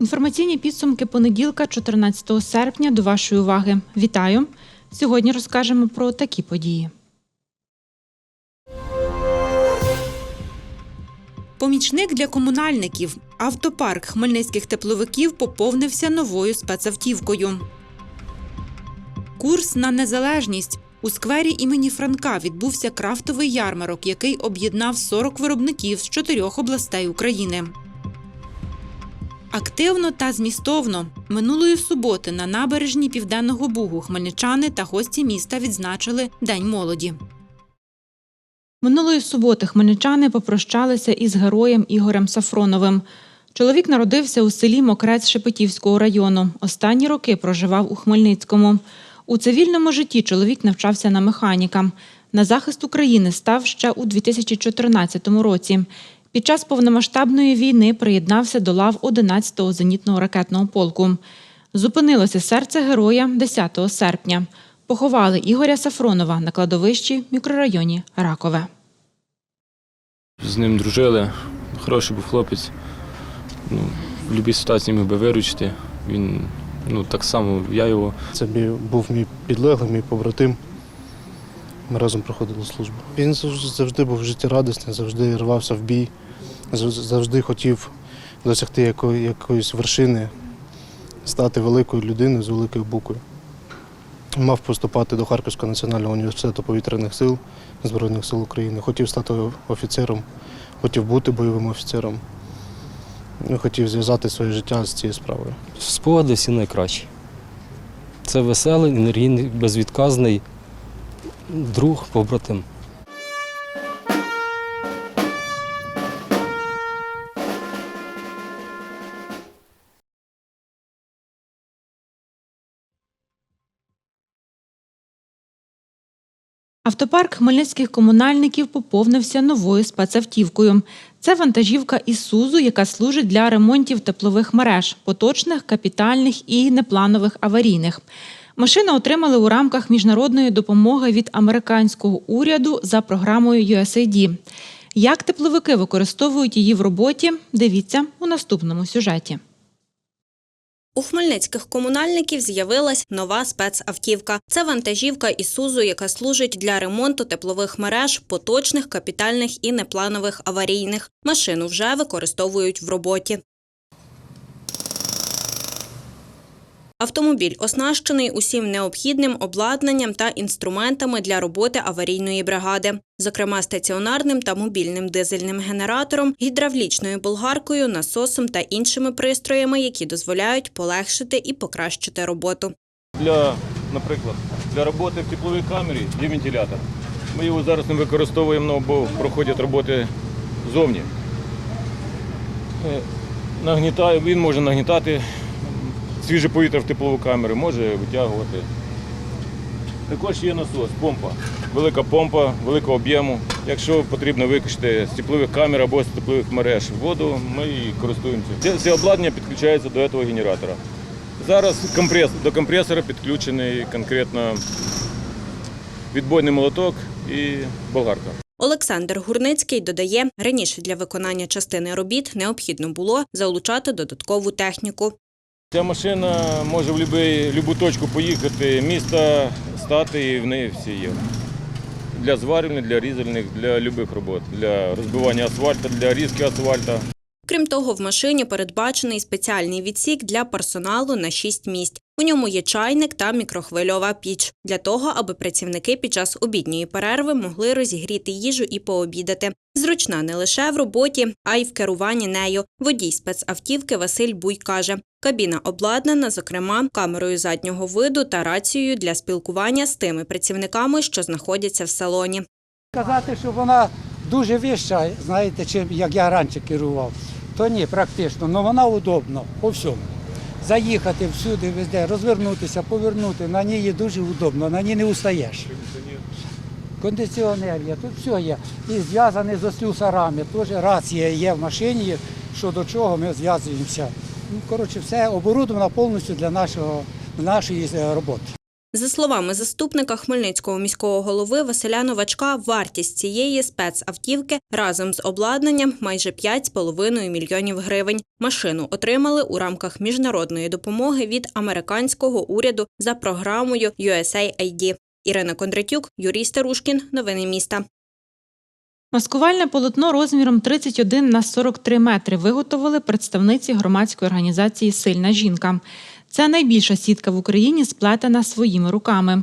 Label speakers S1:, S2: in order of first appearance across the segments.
S1: Інформаційні підсумки понеділка, 14 серпня. До вашої уваги. Вітаю! Сьогодні розкажемо про такі події. Помічник для комунальників. Автопарк хмельницьких тепловиків поповнився новою спецавтівкою. Курс на незалежність. У сквері імені Франка відбувся крафтовий ярмарок, який об'єднав 40 виробників з чотирьох областей України. Активно та змістовно минулої суботи на набережні Південного Бугу хмельничани та гості міста відзначили День молоді. Минулої суботи хмельничани попрощалися із героєм Ігорем Сафроновим. Чоловік народився у селі Мокрець Шепетівського району. Останні роки проживав у Хмельницькому. У цивільному житті чоловік навчався на механіка. На захист України став ще у 2014 році. Під час повномасштабної війни приєднався до лав 11-го зенітного ракетного полку. Зупинилося серце героя 10 серпня. Поховали Ігоря Сафронова на кладовищі в мікрорайоні Ракове.
S2: З ним дружили, хороший був хлопець. Ну, в будь-якій ситуації міг би виручити. Він ну, так само, я його.
S3: Це був мій підлеглий, мій побратим. Ми разом проходили службу. Він завжди був життєрадісний, завжди рвався в бій, завжди хотів досягти якої, якоїсь вершини, стати великою людиною з великою буквою. Мав поступати до Харківського національного університету повітряних сил Збройних сил України. Хотів стати офіцером, хотів бути бойовим офіцером. Хотів зв'язати своє життя з цією справою.
S4: Спогади всі найкращі. Це веселий, енергійний, безвідказний друг, побратим.
S1: Автопарк хмельницьких комунальників поповнився новою спецавтівкою. Це вантажівка «Ісузу», яка служить для ремонтів теплових мереж, поточних, капітальних і непланових аварійних. Машину отримали у рамках міжнародної допомоги від американського уряду за програмою USAID. Як тепловики використовують її в роботі, дивіться у наступному сюжеті.
S5: У хмельницьких комунальників з'явилась нова спецавтівка. Це вантажівка «Ісузу», яка служить для ремонту теплових мереж, поточних, капітальних і непланових аварійних. Машину вже використовують в роботі. Автомобіль оснащений усім необхідним обладнанням та інструментами для роботи аварійної бригади, зокрема стаціонарним та мобільним дизельним генератором, гідравлічною болгаркою, насосом та іншими пристроями, які дозволяють полегшити і покращити роботу.
S2: Для, наприклад, для роботи в тепловій камері є вентилятор. Ми його зараз не використовуємо, бо проходять роботи зовні. Е, Нагнітає, він може нагнітати свіже повітря в теплову камеру, може витягувати. Також є насос, помпа. Велика помпа, великого об'єму. Якщо потрібно викачати з теплових камер або з теплових мереж воду, ми і користуємося. Це обладнання підключається до цього генератора. Зараз компрес, до компресора підключений конкретно відбойний молоток і болгарка.
S5: Олександр Гурницький додає, раніше для виконання частини робіт необхідно було залучати додаткову техніку.
S2: Ця машина може в будь-яку точку поїхати, міста стати і в неї всі є. Для зварювальних, для різальних, для будь-яких робот, для розбивання асфальту, для різки асфальту.
S5: Крім того, в машині передбачений спеціальний відсік для персоналу на 6 місць. У ньому є чайник та мікрохвильова піч для того, аби працівники під час обідньої перерви могли розігріти їжу і пообідати. Зручна не лише в роботі, а й в керуванні нею. Водій спецавтівки Василь Буй каже, кабіна обладнана, зокрема, камерою заднього виду та рацією для спілкування з тими працівниками, що знаходяться в салоні.
S6: Казати, що вона дуже вища, знаєте, чим як я раніше керував, то ні, практично, але вона удобна по всьому. Заїхати всюди, везде, розвернутися, повернути, на ній є дуже удобно, на ній не устаєш. Кондиціонер є, тут все є. І зв'язаний з слюсарами, теж рація є в машині, що до чого ми зв'язуємося Ну, коротше, все оборудовано повністю для нашого, нашої е, роботи.
S5: За словами заступника Хмельницького міського голови Василя Новачка, вартість цієї спецавтівки разом з обладнанням майже 5,5 мільйонів гривень. Машину отримали у рамках міжнародної допомоги від американського уряду за програмою USAID. Ірина Кондратюк, Юрій Старушкін. Новини міста.
S1: Маскувальне полотно розміром 31 на 43 метри виготовили представниці громадської організації Сильна жінка. Це найбільша сітка в Україні, сплетена своїми руками.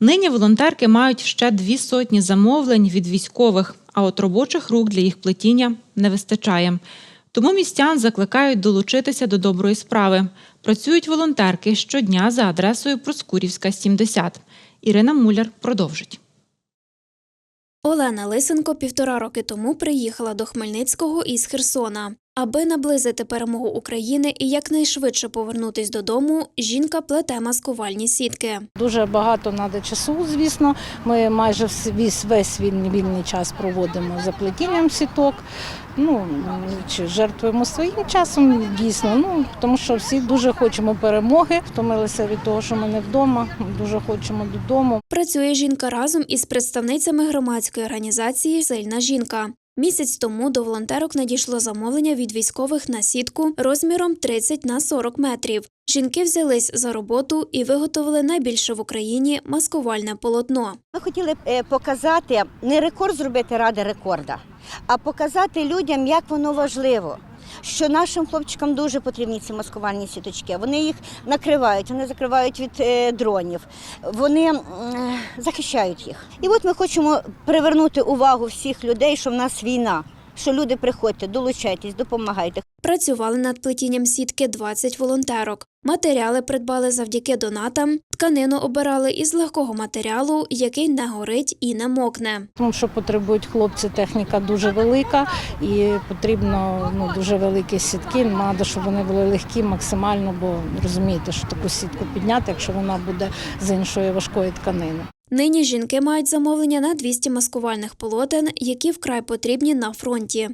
S1: Нині волонтерки мають ще дві сотні замовлень від військових, а от робочих рук для їх плетіння не вистачає. Тому містян закликають долучитися до доброї справи. Працюють волонтерки щодня за адресою Проскурівська, 70. Ірина Муляр продовжить.
S7: Олена Лисенко півтора роки тому приїхала до Хмельницького із Херсона. Аби наблизити перемогу України і якнайшвидше повернутись додому, жінка плете маскувальні сітки.
S8: Дуже багато треба часу, звісно. Ми майже весь, весь вільний, вільний час проводимо за плетінням сіток. Ну, чи жертвуємо своїм часом дійсно. Ну, тому що всі дуже хочемо перемоги, втомилися від того, що ми не вдома, дуже хочемо додому.
S7: Працює жінка разом із представницями громадської організації Сильна жінка. Місяць тому до волонтерок надійшло замовлення від військових на сітку розміром 30 на 40 метрів. Жінки взялись за роботу і виготовили найбільше в Україні маскувальне полотно.
S9: Ми хотіли е, показати не рекорд зробити ради рекорда, а показати людям, як воно важливо. Що нашим хлопчикам дуже потрібні ці маскувальні сіточки. Вони їх накривають, вони закривають від е, дронів, вони захищають їх. І от ми хочемо привернути увагу всіх людей, що в нас війна. Що люди приходьте, долучайтесь, допомагайте.
S7: Працювали над плетінням сітки 20 волонтерок. Матеріали придбали завдяки донатам. Тканину обирали із легкого матеріалу, який не горить і не мокне.
S8: Тому що потребують хлопці, техніка дуже велика і потрібно ну, дуже великі сітки. Треба, щоб вони були легкі максимально, бо розумієте, що таку сітку підняти, якщо вона буде з іншої важкої тканини.
S7: Нині жінки мають замовлення на 200 маскувальних полотен, які вкрай потрібні на фронті.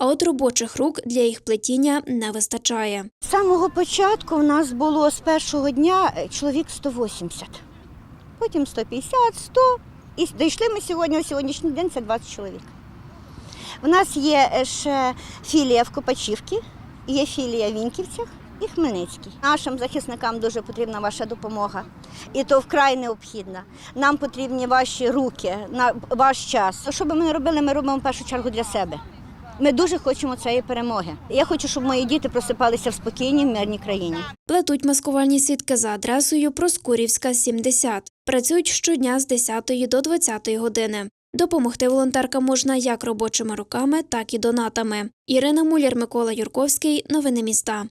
S7: А от робочих рук для їх плетіння не вистачає.
S9: З самого початку в нас було з першого дня е, чоловік 180, потім 150, 100. І дійшли ми сьогодні, на сьогоднішній день це 20 чоловік. В нас є е, ще філія в Копачівці, є філія в Вінківцях і Хмельницький. Нашим захисникам дуже потрібна ваша допомога. І то вкрай необхідна. Нам потрібні ваші руки, ваш час. Що би ми не робили, ми робимо в першу чергу для себе. Ми дуже хочемо цієї перемоги. Я хочу, щоб мої діти просипалися в спокійній, мирній країні.
S7: Плетуть маскувальні сітки за адресою Проскурівська, 70. Працюють щодня з 10 до 20 години. Допомогти волонтеркам можна як робочими руками, так і донатами. Ірина Муляр, Микола Юрковський. Новини міста.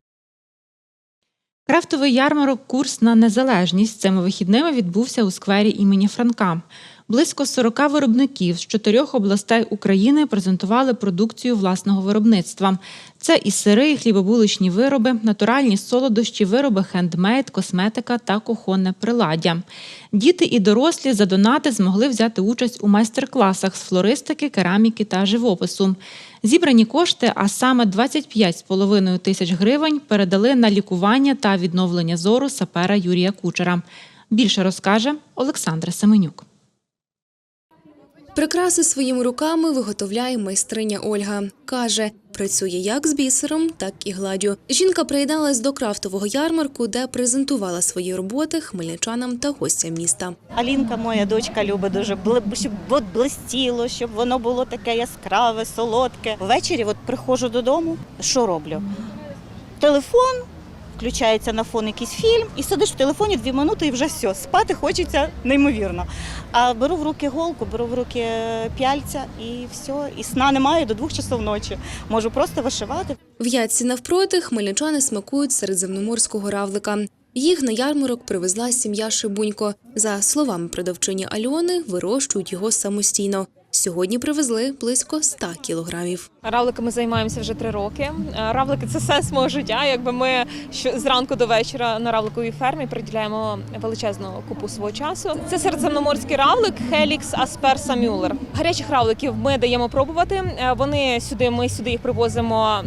S1: Крафтовий ярмарок Курс на незалежність цими вихідними відбувся у сквері імені Франка. Близько 40 виробників з чотирьох областей України презентували продукцію власного виробництва. Це і сири, і хлібобуличні вироби, натуральні солодощі, вироби хендмейд, косметика та кухонне приладдя. Діти і дорослі за донати змогли взяти участь у майстер-класах з флористики, кераміки та живопису. Зібрані кошти, а саме 25,5 тисяч гривень, передали на лікування та відновлення зору сапера Юрія Кучера. Більше розкаже Олександра Семенюк.
S10: Прикраси своїми руками виготовляє майстриня Ольга. Каже, працює як з бісером, так і гладдю. Жінка приєдналась до крафтового ярмарку, де презентувала свої роботи хмельничанам та гостям міста.
S11: Алінка, моя дочка, любить дуже щоб от блистіло, щоб воно було таке яскраве, солодке. Ввечері от приходжу додому, що роблю? Телефон, включається на фон якийсь фільм, і сидиш в телефоні дві минути і вже все. Спати хочеться неймовірно. А беру в руки голку, беру в руки пяльця і все. І сна немає до двох часов ночі. Можу просто вишивати.
S10: В ятці навпроти хмельничани смакують середземноморського равлика. Їх на ярмарок привезла сім'я Шибунько. За словами продавчині Альони, вирощують його самостійно. Сьогодні привезли близько 100 кілограмів.
S12: Равликами займаємося вже три роки. Е, Равлики це сенс мого життя. Якби ми зранку до вечора на равликовій фермі приділяємо величезну купу свого часу. Це середземноморський равлик Helix Aspersa Müller. Гарячих равликів ми даємо пробувати. Е, Вони сюди, ми сюди їх привозимо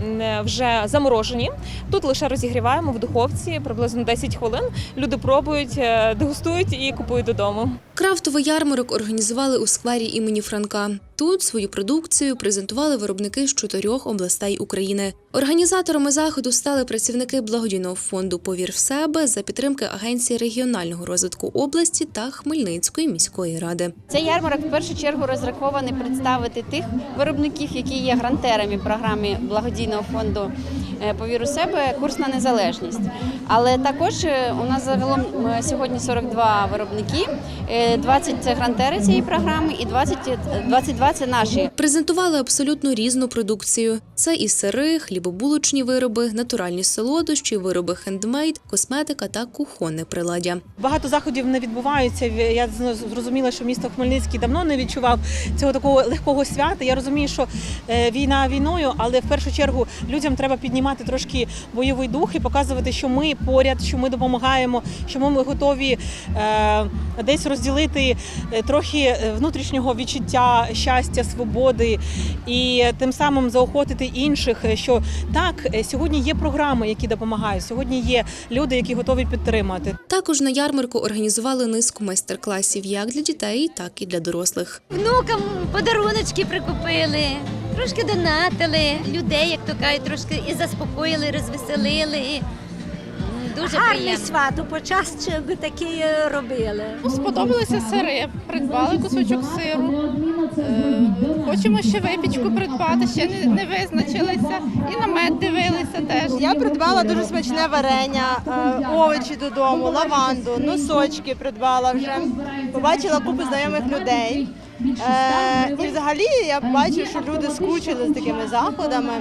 S12: вже заморожені. Тут лише розігріваємо в духовці приблизно 10 хвилин. Люди пробують, е, дегустують і купують додому.
S10: Крафтовий ярмарок організували у сквері імені Франка. Тут свою продукцію презентували виробники з чотирьох областей України. Організаторами заходу стали працівники благодійного фонду Повір в себе за підтримки Агенції регіонального розвитку області та Хмельницької міської ради.
S13: Цей ярмарок в першу чергу розрахований представити тих виробників, які є грантерами програми благодійного фонду е, «Повір у себе курс на незалежність. Але також е, у нас загалом сьогодні 42 виробники, е, 20 – це грантери цієї програми і 20, – 22 – це наші.
S10: Презентували абсолютно різну продукцію. Це і сири, хлібобулочні вироби, натуральні солодощі, вироби хендмейд, косметика та кухонне приладдя.
S12: Багато заходів не відбуваються. Я зрозуміла, що місто Хмельницький давно не відчував цього такого легкого свята. Я розумію, що е, війна війною, але в першу чергу людям треба піднімати трошки бойовий дух і показувати, що ми поряд, що ми допомагаємо, що ми готові е, десь розділити е, трохи е, внутрішнього відчуття щастя, свободи і тим самим заохотити інших. Що так, сьогодні є програми, які допомагають. Сьогодні є люди, які готові підтримати.
S10: Також на ярмарку організували низку майстер-класів як для дітей, так і для дорослих.
S14: Внукам подаруночки прикупили, трошки донатили, людей, як то кажуть, трошки і заспокоїли, розвеселили. М, Дуже
S9: Гарний
S14: приємно.
S9: сват, у би такі робили.
S15: Сподобалися сири, придбали кусочок сиру. Е, Хочемо ще випічку придбати, ще не, не визначилися. І на мед дивилися теж.
S11: Я придбала дуже смачне варення, е, овочі додому, лаванду, носочки придбала вже. Побачила купу знайомих людей. Е, і взагалі я бачу, що люди скучили з такими заходами.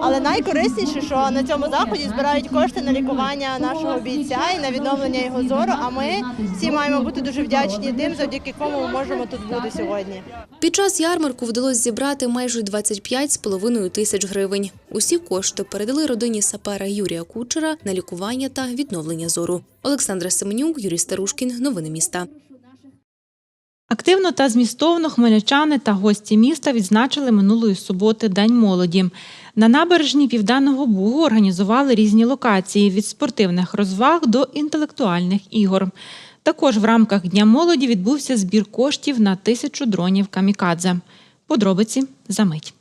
S11: Але найкорисніше, що на цьому заході збирають кошти на лікування нашого бійця і на відновлення його зору. А ми всі маємо бути дуже вдячні тим, завдяки кому ми можемо тут бути сьогодні.
S10: Під час ярмарку вдалося зібрати майже 25,5 тисяч гривень. Усі кошти передали родині сапера Юрія Кучера на лікування та відновлення зору. Олександра Семенюк, Юрій Старушкін. Новини міста.
S1: Активно та змістовно хмельничани та гості міста відзначили минулої суботи День молоді. На набережні Південного Бугу організували різні локації від спортивних розваг до інтелектуальних ігор. Також в рамках Дня молоді відбувся збір коштів на тисячу дронів камікадзе. Подробиці за мить.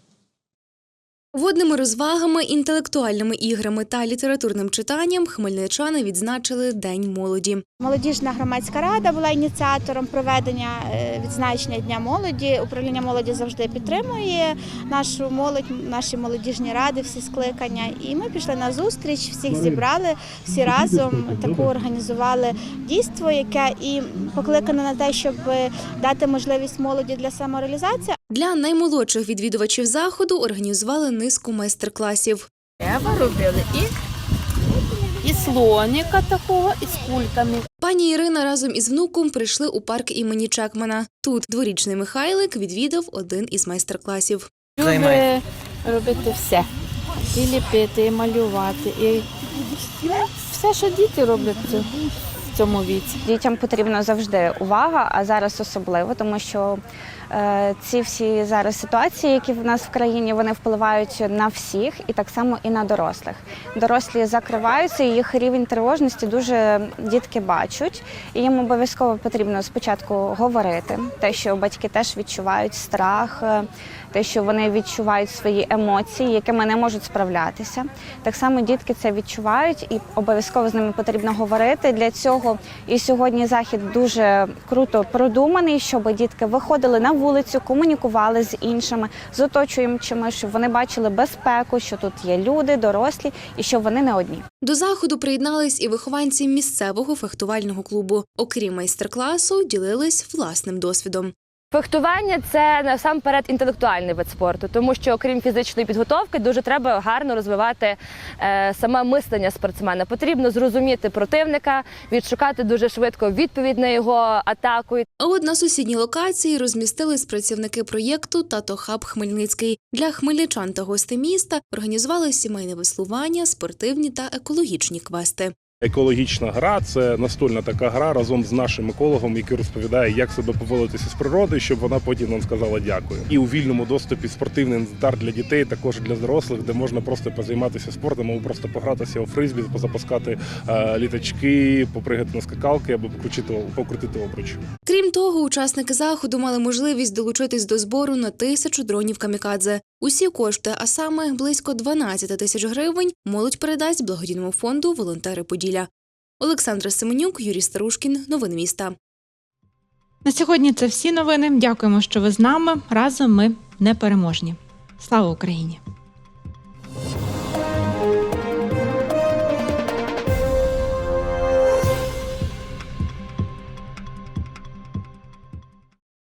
S10: Водними розвагами, інтелектуальними іграми та літературним читанням хмельничани відзначили День молоді.
S13: Молодіжна громадська рада була ініціатором проведення е, відзначення Дня молоді. Управління молоді завжди підтримує нашу молодь, наші молодіжні ради, всі скликання. І ми пішли на зустріч, всіх зібрали, всі разом таку організували дійство, яке і покликане на те, щоб дати можливість молоді для самореалізації.
S10: Для наймолодших відвідувачів заходу організували низку майстер-класів.
S15: Треба робили і, і слоника такого, і з кульками.
S10: Пані Ірина разом із внуком прийшли у парк імені Чекмана. Тут дворічний Михайлик відвідав один із майстер-класів.
S15: Любить робити все. І ліпити, і малювати, і все, що діти роблять в цьому віці.
S13: Дітям потрібна завжди увага, а зараз особливо, тому що ці всі зараз ситуації, які в нас в країні, вони впливають на всіх і так само і на дорослих. Дорослі закриваються, їх рівень тривожності дуже дітки бачать, і їм обов'язково потрібно спочатку говорити, те, що батьки теж відчувають страх. е, Те, що вони відчувають свої емоції, якими не можуть справлятися. Так само дітки це відчувають, і обов'язково з ними потрібно говорити. Для цього і сьогодні захід дуже круто продуманий, щоб дітки виходили на вулицю, комунікували з іншими, з оточуючими, щоб вони бачили безпеку, що тут є люди, дорослі, і що вони не одні.
S10: До заходу приєднались і вихованці місцевого фехтувального клубу. Окрім майстер-класу, ділились власним досвідом.
S16: Фехтування це насамперед інтелектуальний вид спорту, тому що окрім фізичної підготовки, дуже треба гарно розвивати е, саме мислення спортсмена. Потрібно зрозуміти противника, відшукати дуже швидко відповідь на його атаку.
S10: А от на сусідній локації розмістились працівники проєкту Тато Хаб Хмельницький. Для хмельничан та гостей міста організували сімейне веслування, спортивні та екологічні квести.
S17: Екологічна гра це настольна така гра разом з нашим екологом, який розповідає, як себе поводитися з природою, щоб вона потім нам сказала дякую. І у вільному доступі спортивний інвентар для дітей, також для дорослих, де можна просто позайматися спортом, або просто погратися у фризбі, позапускати е, літачки, попригати на скакалки або покрутити, покрутити обруч.
S10: Крім того, учасники заходу мали можливість долучитись до збору на тисячу дронів камікадзе. Усі кошти, а саме близько 12 тисяч гривень, молодь передасть благодійному фонду Волонтери Поділля. Олександра Семенюк, Юрій Старушкін. Новини міста.
S1: На сьогодні це всі новини. Дякуємо, що ви з нами. Разом ми непереможні. Слава Україні!